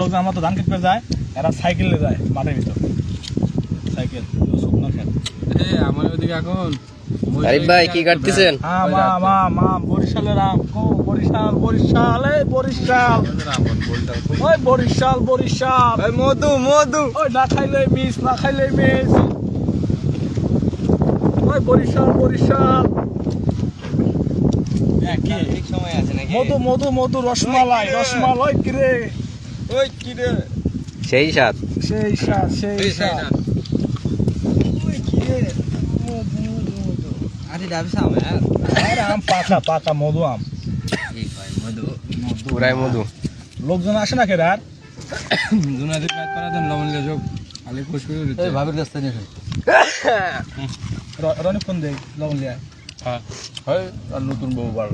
লোকজন আমরা তো ধান খেতে যায় এরা সাইকেলে যায় মাঠের ভিতর। সাইকেল শুকনো খেত। আমার ওদিকে এখন আরিফ ভাই কি কাটতেছেন? হ্যাঁ মা মা মা বরিশালের আম বরিশাল বরিশাল এই বরিশাল। ওই বরিশাল বরিশাল। মধু মধু। ওই না খাইলে মিস না খাইলে মিস। ওই বরিশাল বরিশাল। হ্যাঁ, কি ঠিক সময় আছে নাকি? মধু মধু মধু রসমালাই রসমালাই কিরে? ওই কি রে? সেই সাত। সেই স্বাদ সেই। ওই আরে ডাবি সামনে আরে আম পাকা মধু আম। এই ভাই মধু। পুরাই মধু। লোকজন আসে না কেরার দুনাদি কাজ করা দেন লবণ যোগ আলি খুশ করে দিতে এই ভাবির রাস্তা নিয়ে রনি ফোন দেই লবণ লিয়া হ্যাঁ। হয় আর নতুন বউ বার।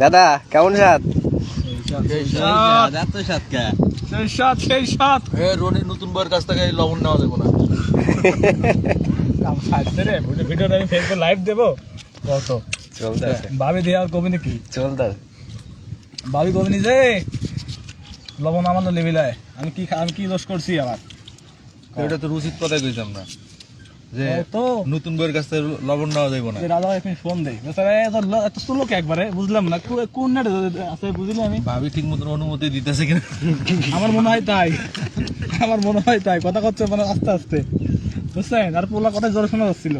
দাদা কেমন সাত নতুন বউয়ের কাছ থেকে লবণ নেওয়া যাবে না। সাজছে রে ভিডিওটা আমি ফেসবুকে লাইভ দেবো। কত ভাবি দিয়ে আর কবি নাকি? চলতেছে ভাবি কবি নিজে? লবণ আমার লেবিলায় আমি কি আমি কি দোষ করছি আমার এটা তো উচিত কথাই কইছি আমরা। যে তো। নতুন বউয়ের কাছ থেকে লবণ নেওয়া যাবে না। রাজা এখন ফোন দেই এত একবারে? বুঝলাম না। কোন নেটে আছে বুঝলি আমি। ভাবি ঠিক মতন অনুমতি দিতেছে কিনা। আমার মনে হয় তাই। আমার মনে হয় তাই। কথা করছে মানে আস্তে আস্তে। বুঝছেন? আর পোলা কথা জোরে শোনা যাচ্ছিল।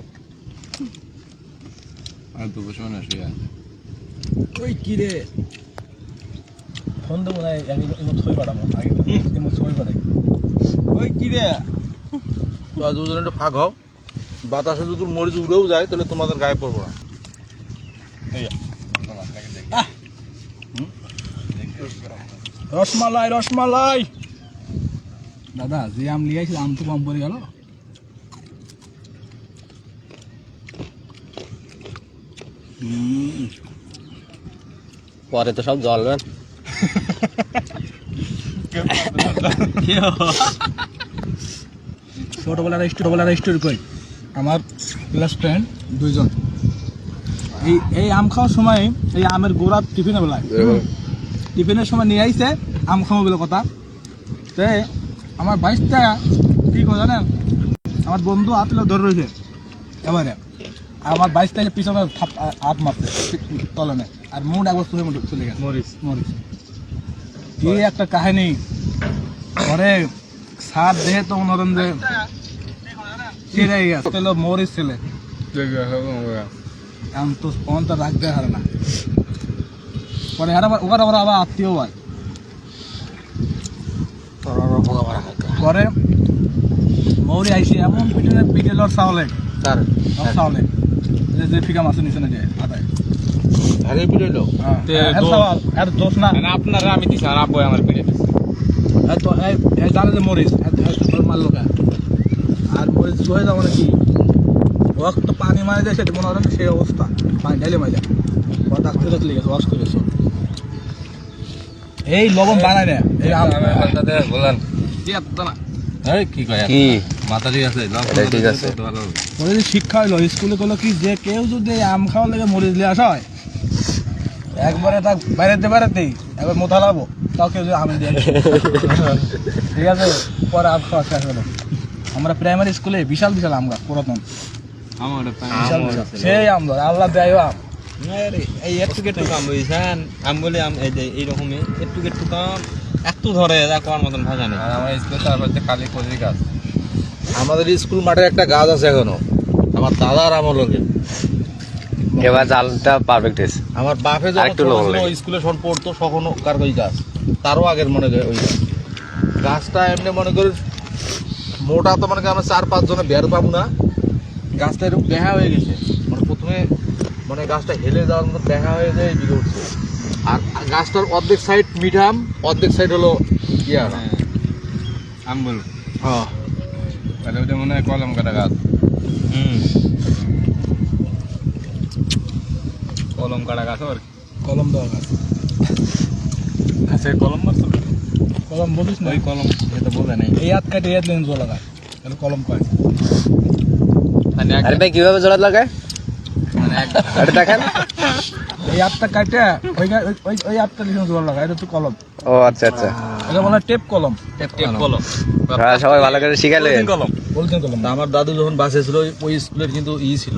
আর তো বসে না শুয়ে আছে ওই কি রে? ফোন দেবো না এমন ছবি পাঠাবো। আগে এমন ছবি পাঠাই। ওই কি রে? দুজন একটু ফাঁক হও। বাতাসে যদি মরিচ উড়েও যায় তাহলে তোমাদের গায়ে পড়ব না। রসমালাই রসমালাই। দাদা যে আম লিয়াইছি আম তো কম পড়ে গেল। পরে তো সব জ্বলবেন ছোটবেলার ছোটবেলার স্টোর কই? আমার ক্লাস ফ্রেন্ড দুইজন। এই এই আম খাওয়ার সময় এই আমের গোড়া টিফিনে বেলায় টিফিনের সময় নিয়ে আইছে আম খাব বলে কথা। তে আমার বাইশ টাকা কি করে জানেন? আমার বন্ধু আপেল ধরে রয়েছে এবারে। আমার বাইশ টাকা পিছনে হাত মারছে তলনে। আর মুড একবার মুড চলে গেছে। মরিস মরিস কি একটা কাহিনী। পরে সার দেহে তো মনে ছেড়ে গেছে ছিল। মরিস ছেলে এখন তো ফোন তো রাখতে হারে না। পরে আর আবার ওখানে আবার আবার আত্মীয় হয়। পরে মৌরি আইসি এমন পিটনে পিটে লর চাওলে তার লর যে ফিকা মাছ নিচে না যে আদায় আগে পিড়াইলো হ্যাঁ। তে দোষ- না। আপনারা আমি দিছি আর আব্বু আমার পিড়ে এর তো এই জানে যে মরিস মারলো কে? আর মরিস হয়ে যাব নাকি ওয়াক তো পানি মারে যায় সেটা মনে হয় না সেই অবস্থা। পানি ঢেলে মারে ও ডাক্তার কাছে লেগেছে ওয়াশ করেছ। এই লবণ বানায় না। এই আম বলেন। এই কি কয় কি? মাথা আছে? ঠিক আছে। ওদের যে শিক্ষা স্কুলে কি যে কেউ যদি আম খাওয়ার লেগে মরিচ দিয়ে আসা হয়? একবারে তা বাইরেতে বাইরেতেই একবার মোথা লাবো তাও কেউ যদি আম দিয়ে আসে। ঠিক আছে? পরে আম খাওয়া শেষ হলো। আমরা প্রাইমারি স্কুলে বিশাল বিশাল আম গাছ পুরাতন। বিশাল বিশাল। সেই আম ধর আল্লাহ দেয় আম। এই একটু একটু কাম বুঝছেন? আমি বলি আম এই যে এইরকমই। একটু একটু কাম একটু ধরে যা কোয়ার মতন ভাজা নেই। আমার স্কুলে তারপর যে কালী কচুরি গাছ। আমাদের স্কুল মাঠে একটা গাছ আছে এখনও। আমার দাদার আমল লোকে এবার জালটা পারফেক্ট হয়েছে। আমার বাপে যখন। স্কুলে সব পড়তো তখন কার ওই গাছ। তারও আগের মনে করে ওই গাছ। গাছটা এমনি মনে করি মোটা তো মনে আমরা চার পাঁচ জনে বের পাবো না। গাছটা এরকম দেখা হয়ে গেছে। মানে প্রথমে মানে গাছটা হেলে যাওয়ার মতো দেখা হয়ে যায় এদিকে উঠছে। আর গাছটার অর্ধেক সাইড মিঠাম অর্ধেক সাইড হলো ইয়া। আম্বুল। হ্যাঁ। তাহলে ওটা মনে হয় কলম কাটা গাছ। হুম। কলম কাটা গাছ আর কলম দেওয়া গাছ। গাছের কলম মারছো কলম বলিস না? ওই কলম এটা বোঝা নেই। এই হাত কাটে এই লেন জোলা গাছ তাহলে কলম কয়? মানে আরে ভাই কীভাবে জোড়া লাগায় মানে এক এটা দেখেন। এই আপটা কাটে ওই ওই- ওই আপটা লিখে জোর লাগা এটা তো কলম। ও আচ্ছা আচ্ছা। এটা বলা টেপ কলম। টেপ টেপ কলম। হ্যাঁ, সবাই ভালো করে শিখালে কলম। বলছেন কলম। আমার দাদু যখন বাসে ছিল ওই স্কুলের কিন্তু ই ছিল।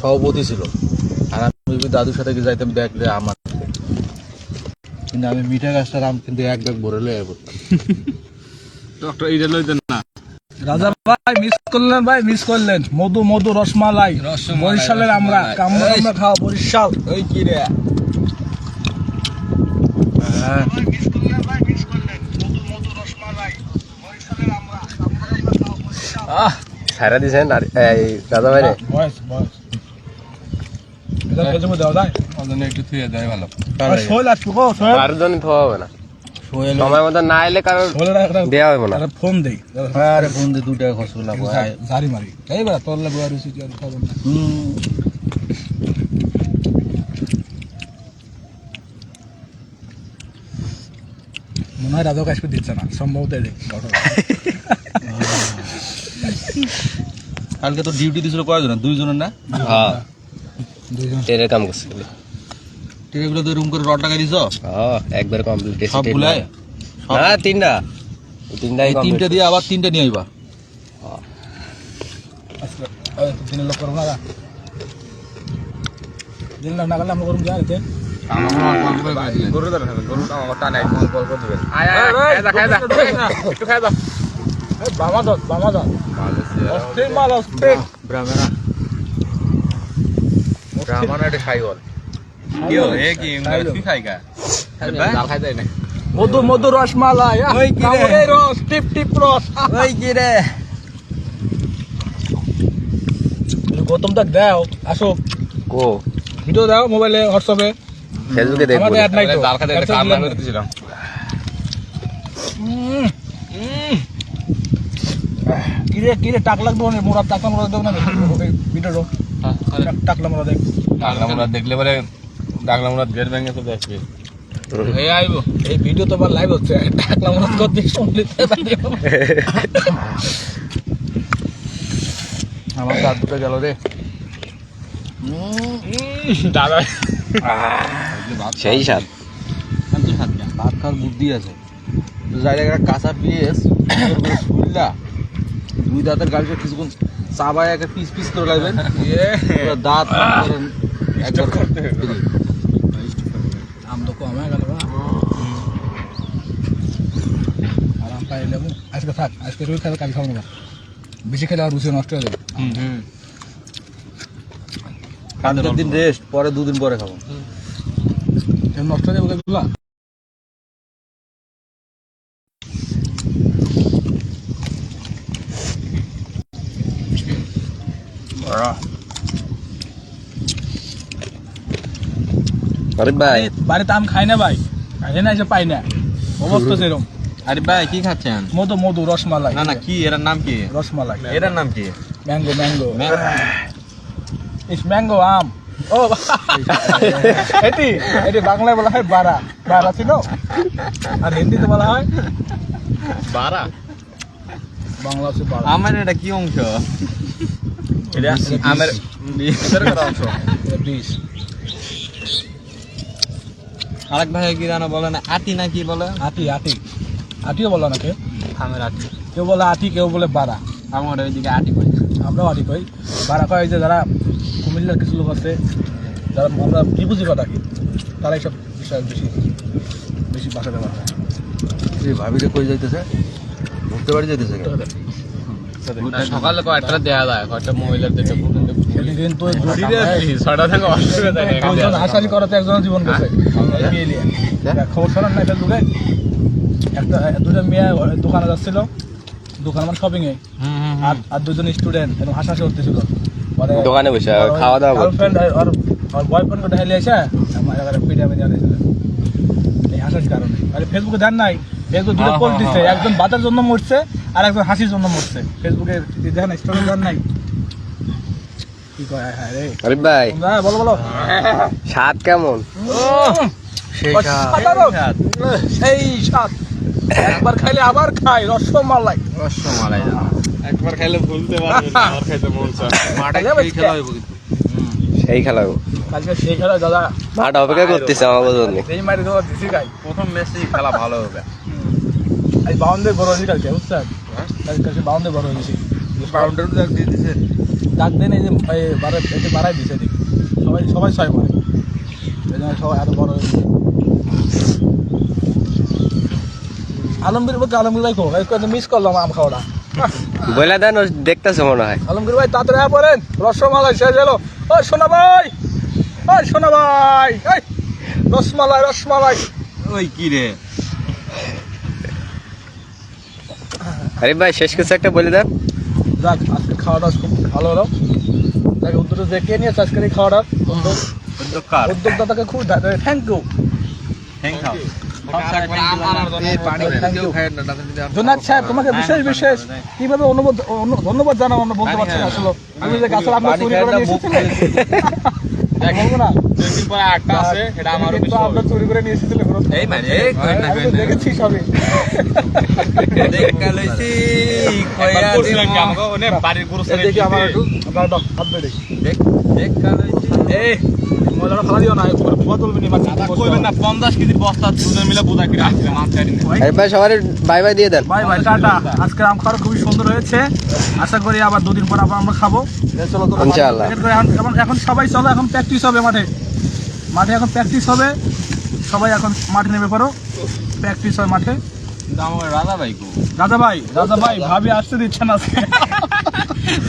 সভাপতি ছিল। আর আমি দাদুর সাথে গিয়ে যাইতাম দিয়ে আমার কিন্তু আমি মিঠা গাছটার আম কিন্তু এক ব্যাগ ভরে লয়ে পড়তাম ডক্টর এইটা লইতেন না। রাজা ভাই মিস করলেন ভাই মিস করলেন। মধু মধু রসমালাই বরিশালের আমরা কামড়া কামড়া খাওয়া বরিশাল। ওই কি রে? দিছেন আর এই দাদা ভাই রে। বয়স বয়স। এটা ওজন একটু থুয়ে দেয় ভালো। আর শোল আসবে গো শোল। কারোর থোয়া হবে না। সময় মতো না এলে কারোর দেওয়া হবে না। ফোন দেই। আরে ফোন দিয়ে দু টাকা খরচ করলাম জারি মারি। এইবার তোর লাগবে আর রুচি আর খাবেন না। মনে হয় রাজাও কাজকে দিচ্ছে না সম্ভবত কালকে তো ডিউটি দিছিল কয়জন দুইজনের না? হ্যাঁ। দুইজন। কাম করছে। ট্রেগুলো তো রুম করে রড টাকা দিছ হ্যাঁ একবার কমপ্লিট সব গুলাই হ্যাঁ তিনটা তিনটাই এই তিনটে দিয়ে আবার তিনটে নিয়ে আইবা দিনের লোক করব না দিন না করলে আমরা করুন যা এতে গরু ধরে গরু টানে কল করে দিবেন আয় আয় খায় দা খায় দা একটু খায় দা বামা দত বামা দত অস্থির মাল অস্থির ব্রাহ্মণা ব্রাহ্মণা এটা খাই বল কি এ কি কি গা জাল খাই যায় না মধু মধু রসমালাই ওই কি রে? রস টিপ টিপ রস। ওই কি রে? গৌতম দাক দাও আসো। কো? ভিডিও দাও মোবাইলে হোয়াটসঅ্যাপে। ফেসবুকে দেখব। আমাদের অ্যাড নাই তো। জাল খাই যায় কার। কিরে কিরে টাক লাগবে না মোরা টাকলা মোরা দেব না ভিডিও টাকলা মোরা দেখ। ডাকলা মুরাদ দেখলে পরে ডাকলা মুরাদ গেট ভেঙে চলে আসবে এই আইবো। এই ভিডিও তো আমার লাইভ হচ্ছে। টাকলা মোরা করতে শুনলিতে আমার দাঁত দুটো গেল রে। দাদা। সেই স্বাদ। ভাত খাওয়ার বুদ্ধি আছে। যাই একটা কাঁচা পিস শুনলা দুই দাঁতের গাড়িটা কিছুক্ষণ চাবায় একটা পিস পিস করে লাগবেন পুরো দাঁত একবার করতে হবে। free। আম তো কমে গেল আরাম পাই লেবু আজকে থাক আজকে রুই খাবে কাল খাব না বেশি খেলে আর রুচি নষ্ট হয়ে যাবে কালকের দিন রেস্ট পরে দুদিন পরে খাব নষ্ট হয়ে যাবে এগুলা আরে ভাই। বাড়িতে আম খাই না ভাই। খাই না এসে পাই না। অবস্থা যেরকম আরে ভাই কি খাচ্ছেন? মধু মধু রসমালাই। না না কি? এর নাম কি? রসমালাই। এটার নাম কি? Mango mango. ইস ম্যাঙ্গো আম। ও এটি এটি বাংলায় বলা হয় বারা। বারা ছিল? আর হিন্দিতে বলা হয়? বারা? বাংলা হচ্ছে বারা। আমার এটা কি অংশ? এটা আমার অংশ। আরেক ভাই কি জানো বলে না আটি না কি বলে? আটি আটি আটিও বলো না কেউ? আমার আটি কেউ বলে আটি কেউ বলে বারা। আমার ওইদিকে আটি কই আমরাও আটি কই বারা কয় যে যারা কুমিল্লার কিছু লোক আছে যারা আমরা কি বুঝি কথা কি তারা এইসব বিষয় বেশি বেশি বাসা ব্যবহার করে। ভাবিরে কই যাইতেছে? ঘুরতে বাড়ি যাইতেছে কেন? সকালে কয়টা দেয়া যায় কয়টা মহিলার দিকে সেটি কিন্তু ওই দুটি থেকে অসুবিধা নেই একজন হাসারি করাতে একজন জীবন গেছে। বিয়ে নিয়ে। খবর শোনার না ফেসবুকে। একটা দুটো মেয়ে দোকানে যাচ্ছিল। দোকান মানে শপিং এ আর আর দুজন স্টুডেন্ট এরকম হাসাহাসি করতেছিল। পরে দোকানে বসে খাওয়া দাওয়া গার্লফ্রেন্ড আর আর বয়ফ্রেন্ড কোটা হেলে এসে আমার এবারে পিঠা মেজা দিয়েছিল এই হাসার কারণে। আরে ফেসবুকে দেন নাই। ফেসবুক দুটো হ্যাঁ, পোস্ট হ্যাঁ, দিচ্ছে হ্যাঁ। একজন বাতার জন্য মরছে আর একজন হাসির জন্য মরছে। ফেসবুকে দেখেন স্টোরি দেন নাই। হ্যাঁ আরে ভাই। বলো বলো। স্বাদ কেমন? সেই স্বাদ। একবার খাইলে আবার খাই রসমালাই। রসমালাই একবার খাইলে ভুলতে পারবে না আর খাইতে মন চায় মাঠে খেলা হইব কিন্তু। সেই খেলা কালকে সেই খেলা দাদা। মাঠ অপেক্ষা করতেছে আমার জন্য এই মারি দেওয়া দিছি গাই প্রথম ম্যাচে খেলা ভালো হবে। এই বড় হয়েছি কালকে বুঝছেন? কালকে বাউন্ডে বড় হয়েছি। বাউন্ডারি দিয়ে দিছে। ডাক দেন এই যে এতে বাড়াই দিছে দিক সবাই সবাই ছয় মারে এই জন্য সবাই আরও বড় হয়েছে আলমগীর বলতে আলমগীর ভাই কো মিস করলাম আম খাওয়াটা। বলে দেন ও দেখতেছে মনে হয়। আলমগীর ভাই তাড়াতাড়ি আয় পড়েন। রসমালাই শেষ হলো। ওই সোনা ভাই ওই সোনা ভাই এই রসমালাই রসমালাই। ওই কি রে? আরে ভাই শেষ কিছু একটা বলে দেন। যাক আজকে খাওয়াটা খুব ভালো হলো। তাকে উদ্যোগ দেখে নিয়ে চাষ আজকের এই খাওয়াটা? উদ্যোগদাতাকে খুব থ্যাংক ইউ থ্যাংক ইউ জোনাক সাহেব তোমাকে বিশেষ বিশেষ কীভাবে অনুবাদ অনু- ধন্যবাদ জানাব আমরা বলতে পারছি আসলে। তুমি যে গাছের আমরা মানে, বাড়ির গরু দেখি দেখি। বাই বাই দিয়ে দেন। Bye bye tata. আজকে আম খাওয়া খুবই সুন্দর হয়েছে। আশা করি আবার দুদিন পর আবার আমরা খাব। ইনশাআল্লাহ। এখন এখন- এখন সবাই চলো এখন প্র্যাকটিস হবে মাঠে। মাঠে এখন প্র্যাকটিস হবে। সবাই এখন মাঠে নেমে পড়ো। প্র্যাকটিস হয় মাঠে। রাজা ভাই রাজা ভাই রাজা ভাই ভাবি আসতে দিচ্ছে না। আজকে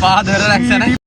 পা ধরে রাখছে না।